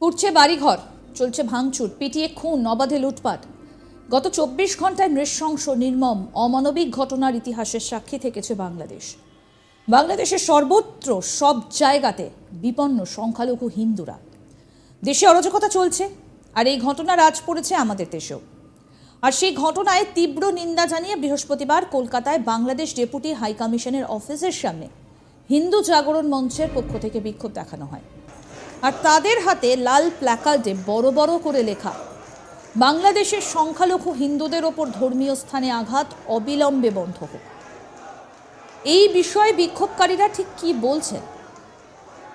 পুড়ছে বাড়িঘর, চলছে ভাঙচুর, পিটিয়ে খুন, অবাধে লুটপাট। গত চব্বিশ ঘন্টায় নৃশংস, নির্মম, অমানবিক ঘটনার ইতিহাসের সাক্ষী থেকেছে বাংলাদেশ। বাংলাদেশের সর্বত্র, সব জায়গাতে বিপন্ন সংখ্যালঘু হিন্দুরা। দেশে অরাজকতা চলছে, আর এই ঘটনা রাজ পড়েছে আমাদের দেশেও। আর সেই ঘটনায় তীব্র নিন্দা জানিয়ে বৃহস্পতিবার কলকাতায় বাংলাদেশ ডেপুটি হাইকমিশনের অফিসের সামনে হিন্দু জাগরণ মঞ্চের পক্ষ থেকে বিক্ষোভ দেখানো হয়। আর তাদের হাতে লাল প্ল্যাকার্ডে বড় বড় করে লেখা, বাংলাদেশের সংখ্যালঘু হিন্দুদের ওপর ধর্মীয় স্থানে আঘাত অবিলম্বে বন্ধ হোক। এই বিষয়ে বিক্ষোভকারীরা ঠিক কি বলছেন?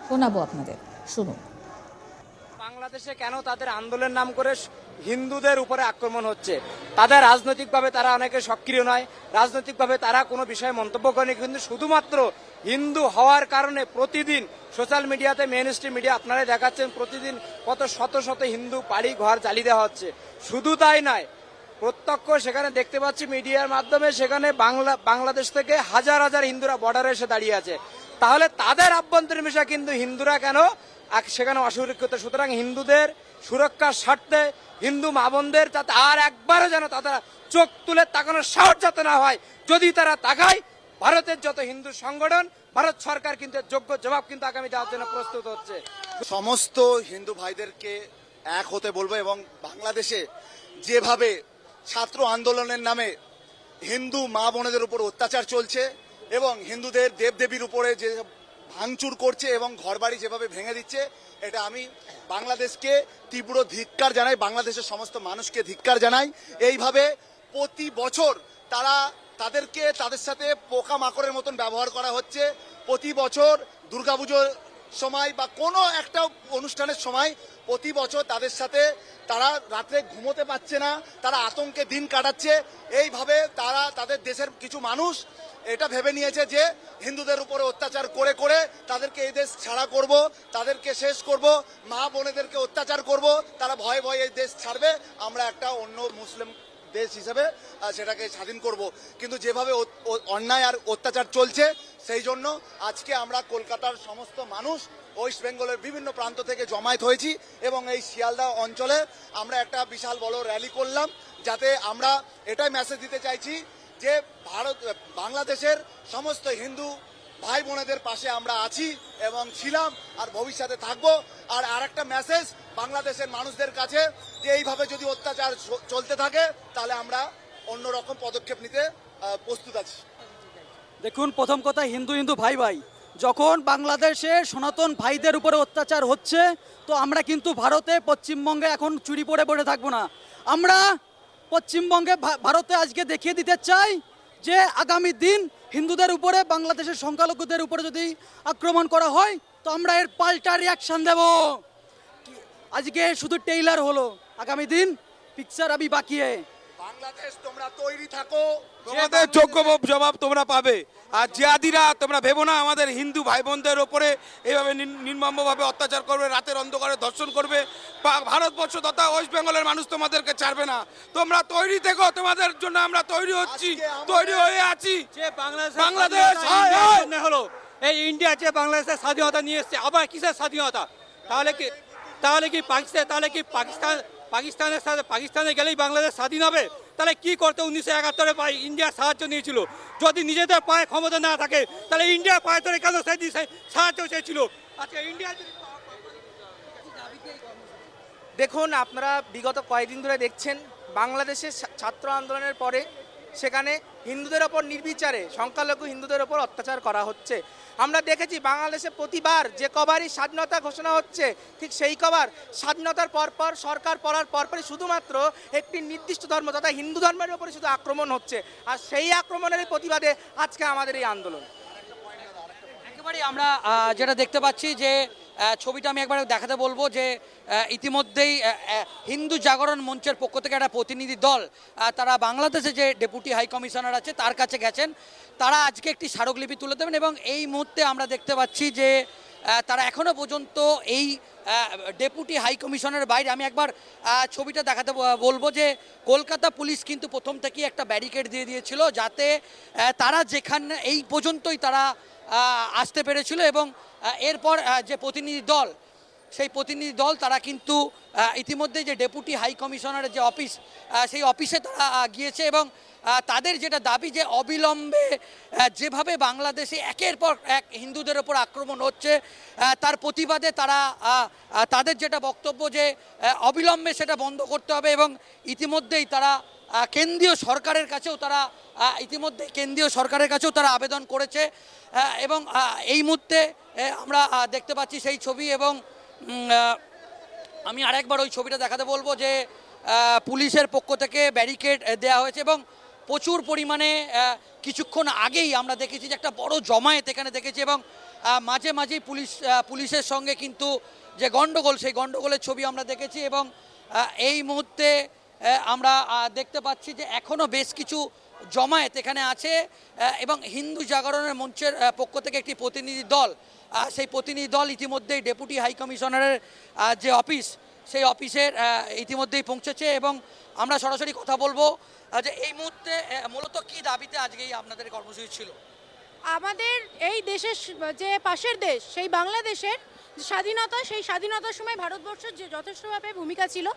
শোনাবো আপনাদের। শুনুন। বাংলাদেশে কেন তাদের আন্দোলনের নাম করে হিন্দুদের উপরে আক্রমণ হচ্ছে? তাদের রাজনৈতিকভাবে তারা অনেকে সক্রিয় নয়। রাজনৈতিকভাবে তারা কোনো বিষয়ে মন্তব্য করেনি। কিন্তু শুধুমাত্র হিন্দু হওয়ার কারণে প্রতিদিন সোশ্যাল মিডিয়াতে মেন স্ট্রিম মিডিয়া আপনারাই দেখাচ্ছেন প্রতিদিন কত শত শত হিন্দু বাড়ি ঘর জ্বালিয়ে দেওয়া হচ্ছে। শুধু তাই নয়, প্রত্যক্ষ সেখানে দেখতে পাচ্ছি মিডিয়ার মাধ্যমে সেখানে বাংলা, বাংলাদেশ থেকে হাজার হাজার হিন্দুরা বর্ডারে এসে দাঁড়িয়ে আছে। তাহলে তাদের আভ্যন্তরীণ বিষয় কিন্তু হিন্দুরা কেন? সেখানে অসুরক্ষিত। সুতরাং হিন্দুদের সুরক্ষার স্বার্থে হিন্দু মা বোনদের যাতে আর একবারও যেন তারা চোখ তুলে তাকানোর সাহস যাতে না হয়, যদি তারা তাকায়, ভারতের যত হিন্দু সংগঠন ভারত সরকার কিন্তু যোগ্য জবাব কিন্তু আগামী দেওয়ার জন্য প্রস্তুত হচ্ছে। সমস্ত হিন্দু ভাইদেরকে এক হতে বলব এবং বাংলাদেশে যেভাবে ছাত্র আন্দোলনের নামে হিন্দু মা বোনেদের উপর অত্যাচার চলছে এবং হিন্দুদের দেবদেবীর উপরে যে ভাঙচুর করছে এবং ঘরবাড়ি যেভাবে ভেঙে দিচ্ছে, এটা আমি বাংলাদেশকে তীব্র ধিক্কার জানাই, বাংলাদেশের সমস্ত মানুষকে ধিক্কার জানাই। এইভাবে প্রতি বছর তারা তাদেরকে তাদের সাথে পোকা মাকড়ের মতন ব্যবহার করা হচ্ছে। প্রতি বছর দুর্গাপুজোর সময় বা কোনো একটা অনুষ্ঠানের সময় প্রতি বছর তাদের সাথে তারা রাত্রে ঘুমোতে পারছে না, তারা আতঙ্কে দিন কাটাচ্ছে। এইভাবে তারা তাদের দেশের কিছু মানুষ এটা ভেবে নিয়েছে যে হিন্দুদের উপরে অত্যাচার করে করে তাদেরকে এই দেশ ছাড়া করব, তাদেরকে শেষ করব, মা বোনেদেরকে অত্যাচার করব, তারা ভয়ে ভয়ে এই দেশ ছাড়বে। আমরা একটা অন্য মুসলিম দেশ হিসেবে সেটাকে স্বাধীন করব। কিন্তু যেভাবে অন্যায় আর অত্যাচার চলছে, সেই জন্য আজকে আমরা কলকাতার সমস্ত মানুষ, ওয়েস্ট বেঙ্গলের বিভিন্ন প্রান্ত থেকে জমায়েত হয়েছি এবং এই শিয়ালদা অঞ্চলে আমরা একটা বিশাল বড় র্যালি করলাম, যাতে আমরা এটাই মেসেজ দিতে চাইছি যে ভারত, বাংলাদেশের সমস্ত হিন্দু ভাই বোনেদের পাশে আমরা আছি এবং ছিলাম আর ভবিষ্যতে থাকব। আর আরেকটা মেসেজ বাংলাদেশের মানুষদের কাছে যে এইভাবে যদি অত্যাচার চলতে থাকে, তাহলে আমরা অন্যরকম পদক্ষেপ নিতে প্রস্তুত আছি। দেখুন, প্রথম কথা হিন্দু হিন্দু ভাই ভাই, যখন বাংলাদেশে সনাতন ভাইদের উপরে অত্যাচার হচ্ছে, তো আমরা কিন্তু ভারতে, পশ্চিমবঙ্গে এখন চুরি পড়ে পড়ে থাকব না। আমরা পশ্চিমবঙ্গে ভারতে আজকে দেখিয়ে দিতে চাই যে আগামী দিন হিন্দুদের উপরে, বাংলাদেশের সংখ্যালঘুদের উপরে যদি আক্রমণ করা হয়, তো আমরা এর পাল্টা রিয়াকশান দেব। আজকে শুধু টেইলার হলো। আগামী দিন পিকচার আমি বাকি বাংলাদেশ তোমরা তৈরি থাকো। তোমাদের যোগ্য জবাব তোমরা পাবে। আর জিয়াদিরা তোমরা ভেবো না আমাদের হিন্দু ভাই বোনদের ওপরে এইভাবে নির- নির্মমভাবে অত্যাচার করবে রাতের অন্ধকারে ধর্ষণ করবে। ভারতবর্ষ তথা ওয়েস্ট বেঙ্গলের মানুষ তোমাদেরকে ছাড়বে না। তোমরা তৈরি থেকো তোমাদের জন্য আমরা তৈরি হচ্ছি তৈরি হয়ে আছি। যে বাংলাদেশ বাংলাদেশ। হলো এই ইন্ডিয়া যে বাংলাদেশের স্বাধীনতা নিয়ে এসছে আবার কিসের স্বাধীনতা? তাহলে কি তাহলে কি পাকিস্তান তাহলে কি পাকিস্তান পাকিস্তানের সাথে পাকিস্তানে গেলেই বাংলাদেশ স্বাধীন হবে? তাহলে কি করতে উনিশশো একাত্তরে পায় ইন্ডিয়া সাহায্য নিয়েছিল? যদি নিজেদের পায়ে ক্ষমতা না থাকে, তাহলে ইন্ডিয়া পায়ে ধরে কেন সেদিন সাহায্য চেয়েছিল? আজকে ইন্ডিয়া দেখুন, আপনারা বিগত কয়েকদিন ধরে দেখছেন, বাংলাদেশের ছাত্র আন্দোলনের পরে সেখানে হিন্দুদের ওপর নির্বিচারে, সংখ্যালঘু হিন্দুদের ওপর অত্যাচার করা হচ্ছে। আমরা দেখেছি বাংলাদেশে প্রতিবার যে কবারই স্বাধীনতা ঘোষণা হচ্ছে, ঠিক সেই কবার স্বাধীনতার পরপর সরকার পড়ার পরপরই শুধুমাত্র একটি নির্দিষ্ট ধর্ম তথা হিন্দু ধর্মের উপরে শুধু আক্রমণ হচ্ছে। আর সেই আক্রমণের প্রতিবাদে আজকে আমাদের এই আন্দোলন। একেবারেই আমরা যেটা দেখতে পাচ্ছি যে ছবিটা আমি একবার দেখাতে বলব যে ইতিমধ্যেই হিন্দু জাগরণ মঞ্চের পক্ষ থেকে একটা প্রতিনিধি দল তারা বাংলাদেশে যে ডেপুটি হাই কমিশনার আছে, তার কাছে গেছেন। তারা আজকে একটি স্মারকলিপি তুলে দেবেন এবং এই মুহূর্তে আমরা দেখতে পাচ্ছি যে তারা এখনও পর্যন্ত এই ডেপুটি হাই কমিশনের বাইরে। আমি একবার ছবিটা দেখাতে বলব যে, কলকাতা পুলিশ কিন্তু প্রথম থেকেই একটা ব্যারিকেড দিয়ে দিয়েছিল যাতে তারা যেখানে, এই পর্যন্তই তারা আসতে পেরেছিল এবং এরপর যে প্রতিনিধি দল, সেই প্রতিনিধি দল তারা কিন্তু ইতিমধ্যে যে ডেপুটি হাই কমিশনারের যে অফিস সেই অফিসে তারা গিয়েছে এবং তাদের যেটা দাবি যে অবিলম্বে যেভাবে বাংলাদেশে একের পর এক হিন্দুদের ওপর আক্রমণ হচ্ছে তার প্রতিবাদে তারা তাদের যেটা বক্তব্য যে অবিলম্বে সেটা বন্ধ করতে হবে এবং ইতিমধ্যেই তারা কেন্দ্রীয় সরকারের কাছেও তারা ইতিমধ্যে কেন্দ্রীয় সরকারের কাছেও তারা আবেদন করেছে এবং এই মুহূর্তে আমরা দেখতে পাচ্ছি সেই ছবি এবং আমি আরেকবার ওই ছবিটা দেখাতে বলব যে পুলিশের পক্ষ থেকে ব্যারিকেড দেওয়া হয়েছে এবং প্রচুর পরিমাণে কিছুক্ষণ আগেই আমরা দেখেছি যে একটা বড় জমায়েত এখানে দেখেছি এবং মাঝে মাঝেই পুলিশ পুলিশের সঙ্গে কিন্তু যে গণ্ডগোল, সেই গণ্ডগোলের ছবি আমরা দেখেছি এবং এই মুহূর্তে আমরা দেখতে পাচ্ছি যে এখনও বেশ কিছু জমায়েত এখানে আছে এবং হিন্দু জাগরণের মঞ্চের পক্ষ থেকে একটি প্রতিনিধি দল সেই প্রতিনিধি দল ইতিমধ্যেই ডেপুটি হাই কমিশনারের যে অফিস, সেই অফিসের ইতিমধ্যেই পৌঁছেছে, এবং আমরা সরাসরি কথা বলব যে এই মুহূর্তে মূলত কি দাবিতে আজকেই আপনাদের কর্মসূচি ছিল? আমাদের এই দেশের, যে পাশের দেশ, সেই বাংলাদেশের স্বাধীনতা, সেই স্বাধীনতার সময় ভারতবর্ষের যে যথেষ্টভাবে ভূমিকা ছিল,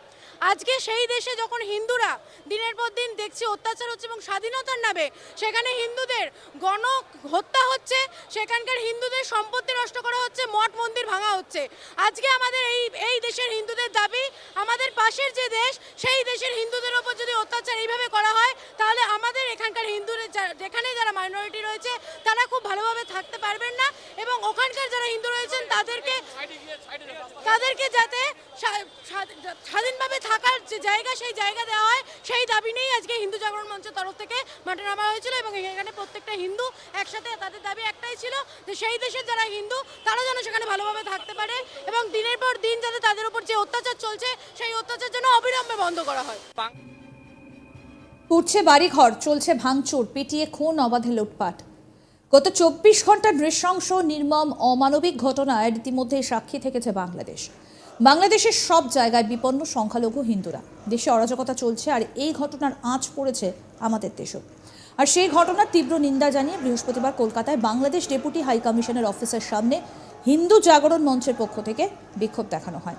আজকে সেই দেশে যখন হিন্দুরা দিনের পর দিন দেখছি অত্যাচার হচ্ছে এবং স্বাধীনতার নামে সেখানে হিন্দুদের গণ হত্যা হচ্ছে, সেখানকার হিন্দুদের সম্পত্তি নষ্ট করা হচ্ছে, মঠ মন্দির ভাঙা হচ্ছে। আজকে আমাদের এই এই দেশের হিন্দুদের দাবি, আমাদের পাশের যে দেশ, সেই দেশের হিন্দুদের ওপর যদি অত্যাচার এইভাবে করা হয়, তাহলে আমাদের এখানকার হিন্দুদের যেখানে যারা মাইনরিটি রয়েছে, তারা খুব ভালোভাবে থাকতে পারবেন না এবং ওখানকার যারা হিন্দু রয়েছেন, তাদেরকে তাদেরকে যাতে স্বা- স্বা- স্বাধীনভাবে থাকার যে জায়গা, সেই জায়গা দেওয়া হয়, সেই দাবি নিয়েই আজকে হিন্দু জাগরণ মঞ্চের তরফ থেকে মাঠে নামা হয়েছিল এবং এখানে প্রত্যেকটা হিন্দু একসাথে তাদের দাবি একটাই ছিল যে সেই দেশের যারা হিন্দু, তারা যেন সেখানে ভালোভাবে থাকতে পারে এবং দিনের পর দিন যাতে তাদের উপর যে অত্যাচার চলছে, সেই অত্যাচার যেন অবিলম্বে বন্ধ করা হয়। উঠছে বাড়িঘর, চলছে ভাঙচুর, পিটিয়ে খুন অবাধে লুটপাট। গত চব্বিশ ঘণ্টার নৃশংস, নির্মম, অমানবিক ঘটনায় ইতিমধ্যে সাক্ষী থেকেছে বাংলাদেশ। বাংলাদেশের সব জায়গায় বিপন্ন সংখ্যালঘু হিন্দুরা। দেশে অরাজকতা চলছে আর এই ঘটনার আঁচ পড়েছে আমাদের দেশেও। আর সেই ঘটনার তীব্র নিন্দা জানিয়ে বৃহস্পতিবার কলকাতায় বাংলাদেশ ডেপুটি হাই কমিশনের অফিসের সামনে হিন্দু জাগরণ মঞ্চের পক্ষ থেকে বিক্ষোভ দেখানো হয়।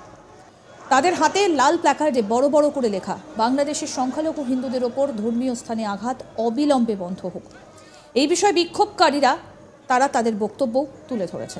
তাদের হাতে লাল প্ল্যাকার্ডে বড় বড় করে লেখা, বাংলাদেশের সংখ্যালঘু হিন্দুদের ওপর ধর্মীয় স্থানে আঘাত অবিলম্বে বন্ধ হোক। এই বিষয়ে বিক্ষোভকারীরা, তারা তাদের বক্তব্য তুলে ধরেছে